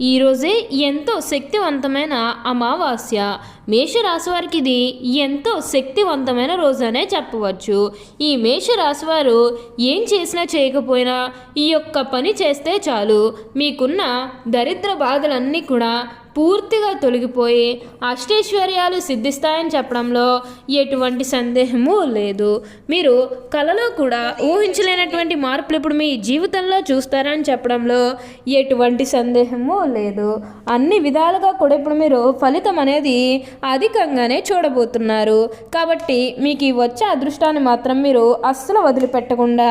ఈరోజే ఎంతో శక్తివంతమైన అమావాస్య. మేషరాశివారికి ఇది ఎంతో శక్తివంతమైన రోజు అనే చెప్పవచ్చు. ఈ మేషరాశివారు ఏం చేసినా చేయకపోయినా ఈ యొక్క పని చేస్తే చాలు. మీకున్న దరిద్ర బాధలన్నీ కూడా పూర్తిగా తొలగిపోయి అష్టైశ్వర్యాలు సిద్ధిస్తాయని చెప్పడంలో ఎటువంటి సందేహము లేదు. మీరు కలలో కూడా ఊహించలేనటువంటి మార్పులు ఇప్పుడు మీ జీవితంలో చూస్తారని చెప్పడంలో ఎటువంటి సందేహము లేదు. అన్ని విధాలుగా కూడా ఇప్పుడు మీరు ఫలితం అనేది అధికంగానే చూడబోతున్నారు. కాబట్టి మీకు ఈ వచ్చే అదృష్టాన్ని మాత్రం మీరు అస్సలు వదిలిపెట్టకుండా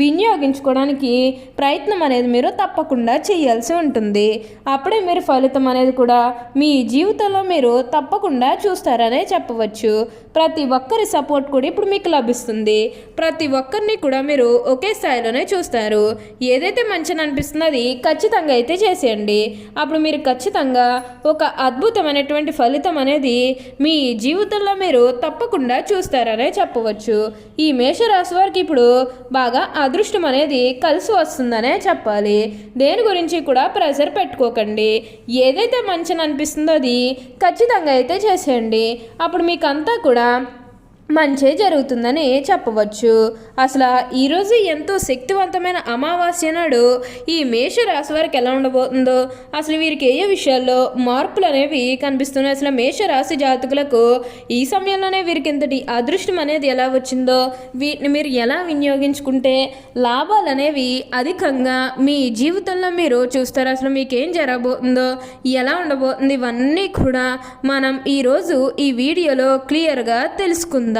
వినియోగించుకోవడానికి ప్రయత్నం అనేది మీరు తప్పకుండా చేయాల్సి ఉంటుంది. అప్పుడే మీరు ఫలితం అనేది కూడా మీ జీవితంలో మీరు తప్పకుండా చూస్తారనే చెప్పవచ్చు. ప్రతి ఒక్కరి సపోర్ట్ కూడా ఇప్పుడు మీకు లభిస్తుంది. ప్రతి ఒక్కరిని కూడా మీరు ఒకే స్థాయిలోనే చూస్తారు. ఏదైతే మంచిని అనిపిస్తుందో అది ఖచ్చితంగా అయితే చేసేయండి. అప్పుడు మీరు ఖచ్చితంగా ఒక అద్భుతమైనటువంటి ఫలితం అనేది మీ జీవితంలో మీరు తప్పకుండా చూస్తారనే చెప్పవచ్చు. ఈ మేషరాశి వారికి ఇప్పుడు బాగా అదృష్టం అనేది కలిసి వస్తుందనే చెప్పాలి. దేని గురించి కూడా ప్రెషర్ పెట్టుకోకండి. ఏదైతే మంచిని అనిపిస్తుందో అది ఖచ్చితంగా అయితే చేసేయండి. అప్పుడు మీకు అంతా కూడా మంచే జరుగుతుందని చెప్పవచ్చు. అసలు ఈరోజు ఎంతో శక్తివంతమైన అమావాస్య నాడు ఈ మేష రాశి వారికి ఎలా ఉండబోతుందో అసలు వీరికి ఏ విషయాల్లో మార్పులు అనేవి కనిపిస్తున్నాయి అసలు మేష రాశి జాతకులకు ఈ సమయంలోనే వీరికి ఇంతటి అదృష్టం అనేది ఎలా వచ్చిందో వీటిని మీరు ఎలా వినియోగించుకుంటే లాభాలు అనేవి అధికంగా మీ జీవితంలో మీరు చూస్తారు. అసలు మీకు ఏం జరగబోతుందో ఎలా ఉండబోతుంది ఇవన్నీ కూడా మనం ఈరోజు ఈ వీడియోలో క్లియర్గా తెలుసుకుందాం.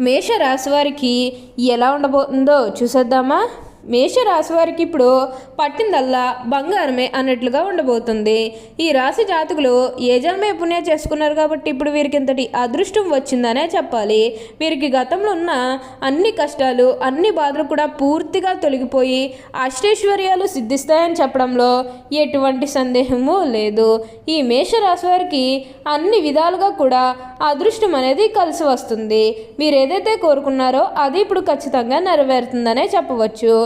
మేషరాశి వారికి ఎలా ఉండబోతుందో చూసేద్దామా? మేషరాశి వారికి ఇప్పుడు పట్టిందల్లా బంగారమే అన్నట్లుగా ఉండబోతుంది. ఈ రాశి జాతకులు ఏ జన్మే పుణ్యం చేసుకున్నారు కాబట్టి ఇప్పుడు వీరికి ఇంతటి అదృష్టం వచ్చిందనే చెప్పాలి. వీరికి గతంలో ఉన్న అన్ని కష్టాలు అన్ని బాధలు కూడా పూర్తిగా తొలగిపోయి అష్టైశ్వర్యాలు సిద్ధిస్తాయని చెప్పడంలో ఎటువంటి సందేహము లేదు. ఈ మేషరాశి వారికి అన్ని విధాలుగా కూడా అదృష్టం అనేది కలిసి వస్తుంది. మీరు ఏదైతే కోరుకున్నారో అది ఇప్పుడు ఖచ్చితంగా నెరవేరుతుందనే చెప్పవచ్చు.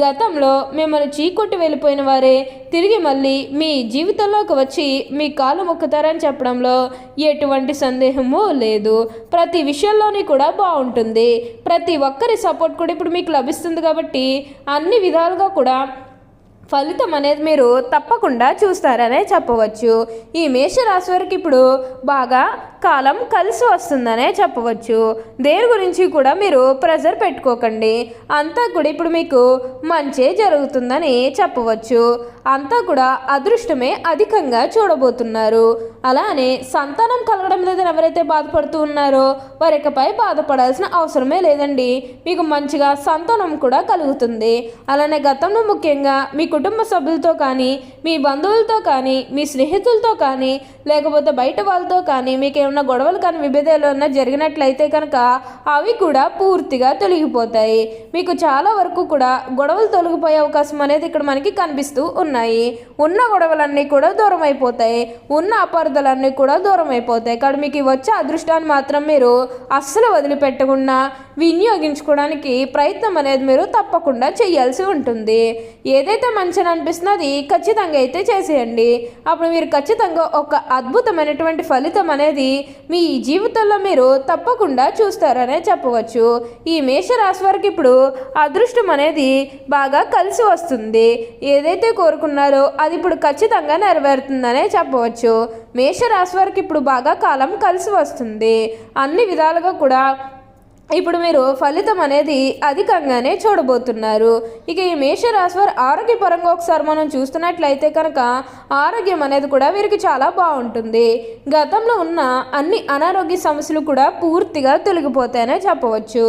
గతంలో మిమ్మల్ని చీకొట్టి వెళ్ళిపోయిన వారే తిరిగి మళ్ళీ మీ జీవితంలోకి వచ్చి మీ కాలు మొక్కుతారని చెప్పడంలో ఎటువంటి సందేహము లేదు. ప్రతి విషయంలోని కూడా బాగుంటుంది. ప్రతి ఒక్కరి సపోర్ట్ కూడా ఇప్పుడు మీకు లభిస్తుంది కాబట్టి అన్ని విధాలుగా కూడా ఫలితం అనేది మీరు తప్పకుండా చూస్తారనే చెప్పవచ్చు. ఈ మేషరాశి వారికి ఇప్పుడు బాగా కాలం కలిసి వస్తుందనే చెప్పవచ్చు. దేని గురించి కూడా మీరు ప్రెజర్ పెట్టుకోకండి. అంతా కూడా ఇప్పుడు మీకు మంచే జరుగుతుందని చెప్పవచ్చు. అంతా కూడా అదృష్టమే అధికంగా చూడబోతున్నారు. అలానే సంతానం కలగడం లేదని ఎవరైతే బాధపడుతూ ఉన్నారో వారికపై బాధపడాల్సిన అవసరమే లేదండి. మీకు మంచిగా సంతానం కూడా కలుగుతుంది. అలానే గతంలో ముఖ్యంగా మీకు కుటుంబ సభ్యులతో కానీ మీ బంధువులతో కానీ మీ స్నేహితులతో కానీ లేకపోతే బయట వాళ్ళతో కానీ మీకు ఏమైనా గొడవలు కానీ విభేదాలు ఏమైనా జరిగినట్లయితే కనుక అవి కూడా పూర్తిగా తొలగిపోతాయి. మీకు చాలా వరకు కూడా గొడవలు తొలగిపోయే అవకాశం అనేది ఇక్కడ మనకి కనిపిస్తూ ఉన్నాయి. ఉన్న గొడవలన్నీ కూడా దూరం అయిపోతాయి. ఉన్న అపార్థాలన్నీ కూడా దూరం అయిపోతాయి. కానీ మీకు వచ్చే అదృష్టాన్ని మాత్రం మీరు అస్సలు వదిలిపెట్టకుండా వినియోగించుకోవడానికి ప్రయత్నం అనేది మీరు తప్పకుండా చేయాల్సి ఉంటుంది. ఏదైతే మన మంచిగా అనిపిస్తున్నది ఖచ్చితంగా అయితే చేసేయండి. అప్పుడు మీరు ఖచ్చితంగా ఒక అద్భుతమైనటువంటి ఫలితం అనేది మీ జీవితంలో మీరు తప్పకుండా చూస్తారనే చెప్పవచ్చు. ఈ మేషరాశి వారికి ఇప్పుడు అదృష్టం అనేది బాగా కలిసి వస్తుంది. ఏదైతే కోరుకున్నారో అది ఇప్పుడు ఖచ్చితంగా నెరవేరుతుందనే చెప్పవచ్చు. మేషరాశి వారికి ఇప్పుడు బాగా కాలం కలిసి వస్తుంది. అన్ని విధాలుగా కూడా ఇప్పుడు మీరు ఫలితం అనేది అధికంగానే చూడబోతున్నారు. ఇక ఈ మేషరాశి వారి ఆరోగ్యపరంగా ఒకసారి మనం చూస్తున్నట్లయితే కనుక ఆరోగ్యం అనేది కూడా వీరికి చాలా బాగుంటుంది. గతంలో ఉన్న అన్ని అనారోగ్య సమస్యలు కూడా పూర్తిగా తొలగిపోతాయనే చెప్పవచ్చు.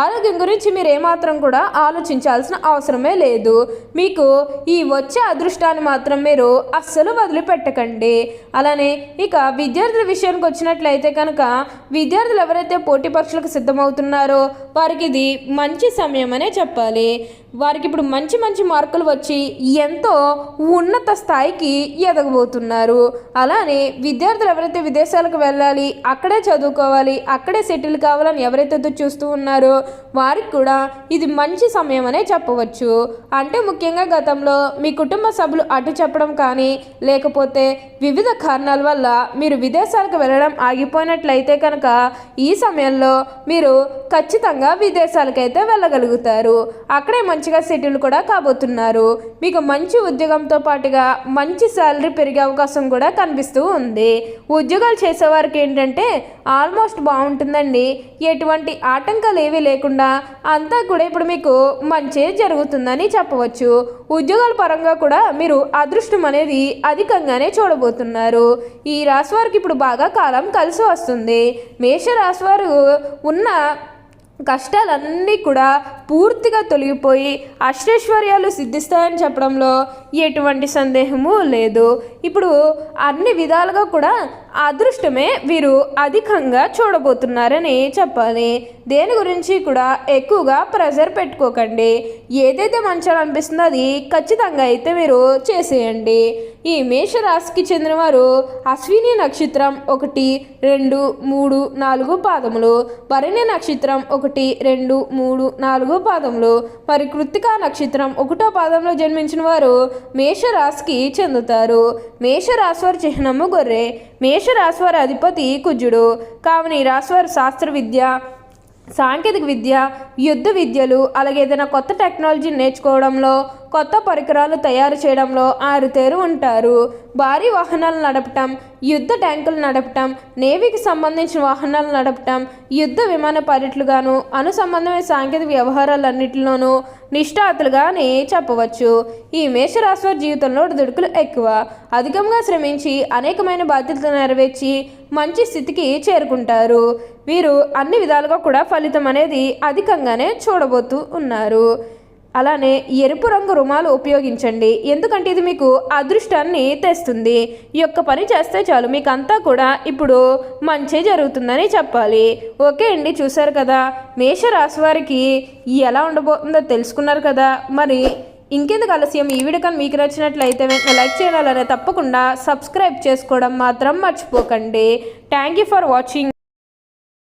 ఆరోగ్యం గురించి మీరు ఏమాత్రం కూడా ఆలోచించాల్సిన అవసరమే లేదు. మీకు ఈ వచ్చే అదృష్టాన్ని మాత్రం మీరు అస్సలు వదిలిపెట్టకండి. అలానే ఇక విద్యార్థుల విషయానికి వచ్చినట్లయితే కనుక విద్యార్థులు ఎవరైతే పోటీ పరీక్షలకు సిద్ధమవుతున్నారో వారికి ఇది మంచి సమయం అనే చెప్పాలి. వారికి ఇప్పుడు మంచి మంచి మార్కులు వచ్చి ఎంతో ఉన్నత స్థాయికి ఎదగబోతున్నారు. అలానే విద్యార్థులు ఎవరైతే విదేశాలకు వెళ్ళాలి అక్కడే చదువుకోవాలి అక్కడే సెటిల్ కావాలని ఎవరైతే చూస్తూ ఉన్నారో వారికి కూడా ఇది మంచి సమయం అనే చెప్పవచ్చు. అంటే ముఖ్యంగా గతంలో మీ కుటుంబ సభ్యులు అటు చెప్పడం కానీ లేకపోతే వివిధ కారణాల వల్ల మీరు విదేశాలకు వెళ్ళడం ఆగిపోయినట్లయితే కనుక ఈ సమయంలో మీరు ఖచ్చితంగా విదేశాలకైతే వెళ్ళగలుగుతారు. అక్కడే మంచిగా సెటిల్ కూడా కాబోతున్నారు. మీకు మంచి ఉద్యోగంతో పాటుగా మంచి శాలరీ పెరిగే అవకాశం కూడా కనిపిస్తూ ఉంది. ఉద్యోగాలు చేసేవారికి ఏంటంటే ఆల్మోస్ట్ బాగుంటుందండి. ఎటువంటి ఆటంకాలు ఏవి లేకుండా అంతా కూడా ఇప్పుడు మీకు మంచి జరుగుతుందని చెప్పవచ్చు. ఉద్యోగాల పరంగా కూడా మీరు అదృష్టం అనేది అధికంగానే చూడబోతున్నారు. ఈ రాశి వారికి ఇప్పుడు బాగా కాలం కలిసి వస్తుంది. మేష రాశి వారు ఉన్న కష్టాలన్నీ కూడా పూర్తిగా తొలగిపోయి అష్టైశ్వర్యాలు సిద్ధిస్తాయని చెప్పడంలో ఎటువంటి సందేహము లేదు. ఇప్పుడు అన్ని విధాలుగా కూడా అదృష్టమే వీరు అధికంగా చూడబోతున్నారని చెప్పాలి. దేని గురించి కూడా ఎక్కువగా ప్రెజర్ పెట్టుకోకండి. ఏదైతే మంచిగా అనిపిస్తుందో అది ఖచ్చితంగా అయితే మీరు చేసేయండి. ఈ మేషరాశికి చెందినవారు అశ్విని నక్షత్రం ఒకటి రెండు మూడు నాలుగు పాదములు భరణి నక్షత్రం ఒకటి రెండు మూడు నాలుగు పాదములు మరి కృత్తికా నక్షత్రం ఒకటో పాదంలో జన్మించిన వారు మేషరాశికి చెందుతారు. మేషరాశివారి చిహ్నము గొర్రె. మేషరాశివారి అధిపతి కుజుడు. కావున ఈ రాశి వారి శాస్త్ర విద్య సాంకేతిక విద్య యుద్ధ విద్యలు అలాగే ఏదైనా కొత్త టెక్నాలజీ నేర్చుకోవడంలో కొత్త పరికరాలు తయారు చేయడంలో ఆరుతేరు ఉంటారు. భారీ వాహనాలు నడపటం యుద్ధ ట్యాంకులు నడపటం నేవీకి సంబంధించిన వాహనాలు నడపటం యుద్ధ విమాన పైలట్లుగాను అనుసంబంధమైన సాంకేతిక వ్యవహారాలన్నింటిలోనూ నిష్ఠాతులుగానే చెప్పవచ్చు. ఈ మేషరాశి జీవితంలో దుడుకులు ఎక్కువ. అధికంగా శ్రమించి అనేకమైన బాధ్యతలు నెరవేర్చి మంచి స్థితికి చేరుకుంటారు. వీరు అన్ని విధాలుగా కూడా ఫలితం అనేది అధికంగానే చూడబోతూ ఉన్నారు. అలానే ఎరుపు రంగు రుమాలు ఉపయోగించండి. ఎందుకంటే ఇది మీకు అదృష్టాన్ని తెస్తుంది. ఈ యొక్క పని చేస్తే చాలు. మీకు అంతా కూడా ఇప్పుడు మంచి జరుగుతుందని చెప్పాలి. ఓకే అండి చూసారు కదా? మేషరాశి వారికి ఎలా ఉండబోతుందో తెలుసుకున్నారు కదా? మరి ఇంకెందుకు ఆలస్యం? ఈ వీడియో కానీ మీకు నచ్చినట్లయితే వెంటనే లైక్ చేయాలనే తప్పకుండా సబ్స్క్రైబ్ చేసుకోవడం మాత్రం మర్చిపోకండి. Thank you for watching